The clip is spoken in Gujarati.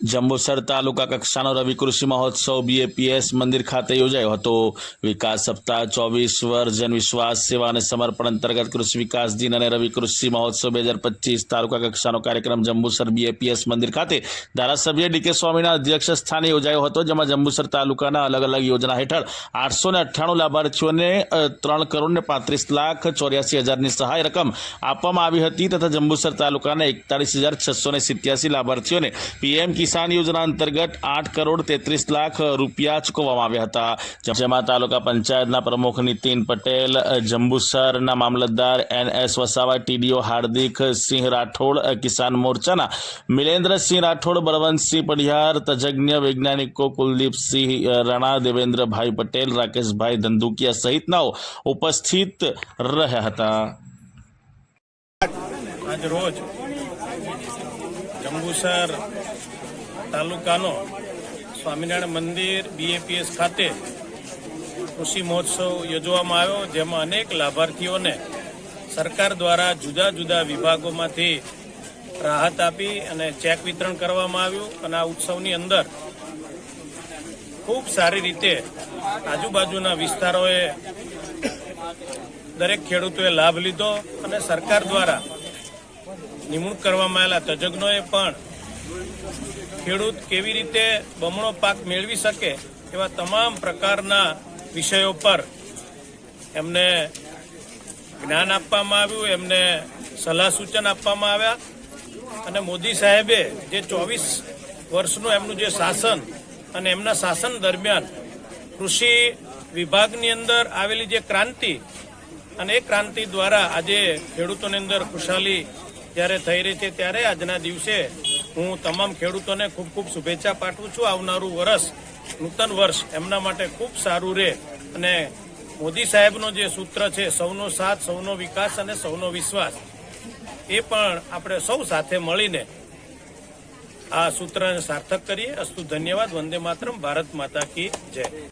જંબુસર તાલુકા કક્ષાનો રવિ કૃષિ મહોત્સવ બીએપીએસ મંદિર ખાતે યોજાયો હતો. વિકાસ સપ્તાહ ચોવીસ વર્ષ જન વિશ્વાસ સેવા અને સમર્પણ અંતર્ગત કૃષિ વિકાસ દિન અને રવિ કૃષિ મહોત્સવ બે હજાર પચીસ તાલુકા કક્ષાનો કાર્યક્રમ જંબુસર બીએપીએસ મંદિર ખાતે ધારાસભ્ય ડીકે સ્વામીના અધ્યક્ષ સ્થાને યોજાયો હતો, જેમાં જંબુસર તાલુકાના અલગ અલગ યોજના હેઠળ આઠસો ને અઠ્ઠાણું લાભાર્થીઓને ત્રણ કરોડ ને પાંત્રીસ લાખ ચોર્યાસી હજારની સહાય રકમ આપવામાં આવી હતી તથા જંબુસર તાલુકાના એકતાલીસ હજાર છસો ને સિત્યાસી લાભાર્થીઓને પીએમ કિસાન યોજના અંતર્ગત આઠ કરોડ તેત્રીસ લાખ રૂપિયા ચૂકવવામાં આવ્યા હતા જેમાં તાલુકા પંચાયતના પ્રમુખ નીતિન પટેલ અ, જંબુસરના મામલતદાર N S Vasava TDO Hardik Singh Rathod અ, કિસાન મોરચાના મિલેન્દ્રસિંહ રાઠોડ બળવંતસિંહ પઢિયાર તજજ્ઞ વૈજ્ઞાનિકો કુલદીપસિંહ અ, રણા દેવેન્દ્રભાઈ પટેલ રાકેશભાઈ ધંધુકિયા સહિતનાઓ ઉપસ્થિત રહ્યા હતા આજ રોજ જંબુસર તાલુકાનો સ્વામિનારાયણ મંદિર બીએપીએસ ખાતે કૃષિ મહોત્સવ યોજવામાં આવ્યો, જેમાં અનેક લાભાર્થીઓને સરકાર દ્વારા જુદા જુદા વિભાગોમાંથી રાહત આપી અને ચેક વિતરણ કરવામાં આવ્યું અને આ ઉત્સવની અંદર ખૂબ સારી રીતે આજુબાજુના વિસ્તારોએ દરેક ખેડૂતોએ લાભ લીધો અને સરકાર દ્વારા નિમણૂક કરવામાં આવેલા તજજ્ઞોએ પણ ખેડૂત કેવી રીતે બમણો પાક મેળવી શકે એવા તમામ પ્રકારના વિષયો પર એમને જ્ઞાન આપવામાં આવ્યું, એમને સલાહ સૂચન આપવામાં આવ્યા અને મોદી સાહેબે જે ચોવીસ વર્ષનું એમનું જે શાસન અને એમના શાસન દરમિયાન કૃષિ વિભાગની અંદર આવેલી જે ક્રાંતિ અને એ ક્રાંતિ દ્વારા આજે ખેડૂતોની અંદર ખુશાલી જ્યારે થઈ રહી છે ત્યારે આજના દિવસે હું તમામ ખેડૂતોને ખૂબ ખૂબ શુભેચ્છા પાઠવું છું. આવનારું વર્ષ, નૂતન વર્ષ એમના માટે ખૂબ સારું રહે. અને મોદી સાહેબનો જે સૂત્ર છે, સૌનો સાથ, સૌનો વિકાસ અને સૌનો વિશ્વાસ, એ પણ આપણે સૌ સાથે મળીને આ સૂત્રને સાર્થક કરીએ. અસ્તુ ધન્યવાદ. વંદે માતરમ. ભારત માતા કી જય.